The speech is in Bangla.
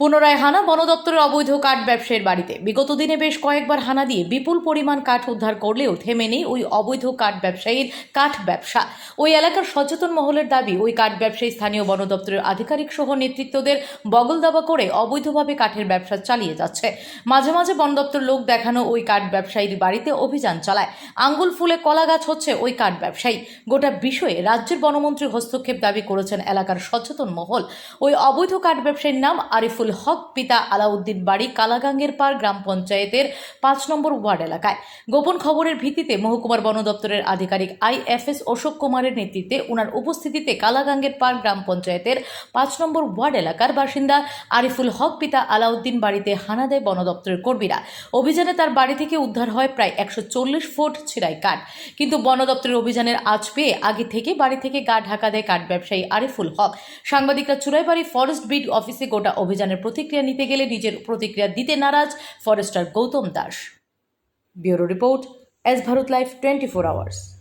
পুনরায় হানা বন দপ্তরের অবৈধ কাঠ ব্যবসায়ীর বাড়িতে। বিগত দিনে বেশ কয়েকবার হানা দিয়ে বিপুল পরিমাণ কাঠ উদ্ধার করলেও থেমে নেই ওই অবৈধ কাঠ ব্যবসায়ীর কাঠ ব্যবসা। ওই এলাকার সচেতন মহলের দাবি, ওই কাঠ ব্যবসায়ী স্থানীয় বন দপ্তরের আধিকারিক সহ নেতৃত্বদের বগল দাবা করে অবৈধভাবে কাঠের ব্যবসা চালিয়ে যাচ্ছে। মাঝে মাঝে বন দপ্তর লোক দেখানো ওই কাঠ ব্যবসায়ীর বাড়িতে অভিযান চালায়। আঙ্গুল ফুলে কলা গাছ হচ্ছে ওই কাঠ ব্যবসায়ী। গোটা বিষয়ে রাজ্যের বনমন্ত্রী হস্তক্ষেপ দাবি করেছেন এলাকার সচেতন মহল। ওই অবৈধ কাঠ ব্যবসায়ীর নাম আরিফুল হক পিতা আলাউদ্দিন বাড়ি কালাগাঙ্গের পাড় গ্রাম পঞ্চায়েতের পাঁচ নম্বর ওয়ার্ড এলাকায়। গোপন খবরের ভিত্তিতে মহকুমার বন দপ্তরের আধিকারিক আইএফএস অশোক কুমারের নেতৃত্বে ওনার উপস্থিতিতে কালাগাঙ্গের পাড় গ্রাম পঞ্চায়েতের পাঁচ নম্বর ওয়ার্ড এলাকার বাসিন্দা আরিফুল হক পিতা আলাউদ্দিন বাড়িতে হানা দেয় বন দপ্তরের কর্মীরা। অভিযানে তার বাড়ি থেকে উদ্ধার হয় প্রায় একশো চল্লিশ ফুট ছিড়াই কাঠ। কিন্তু বন দপ্তরের অভিযানের আজ পেয়ে আগে থেকে বাড়ি থেকে গা ঢাকা দেয় কাঠ ব্যবসায়ী আরিফুল হক। সাংবাদিকরা চুরাইবাড়ি ফরেস্ট বিট অফিসে গোটা অভিযানের প্রতিক্রিয়া নিতে গেলে নিজের প্রতিক্রিয়া দিতে নারাজ forester Gautam Das. Bureau report, S Bharat life twenty four hours.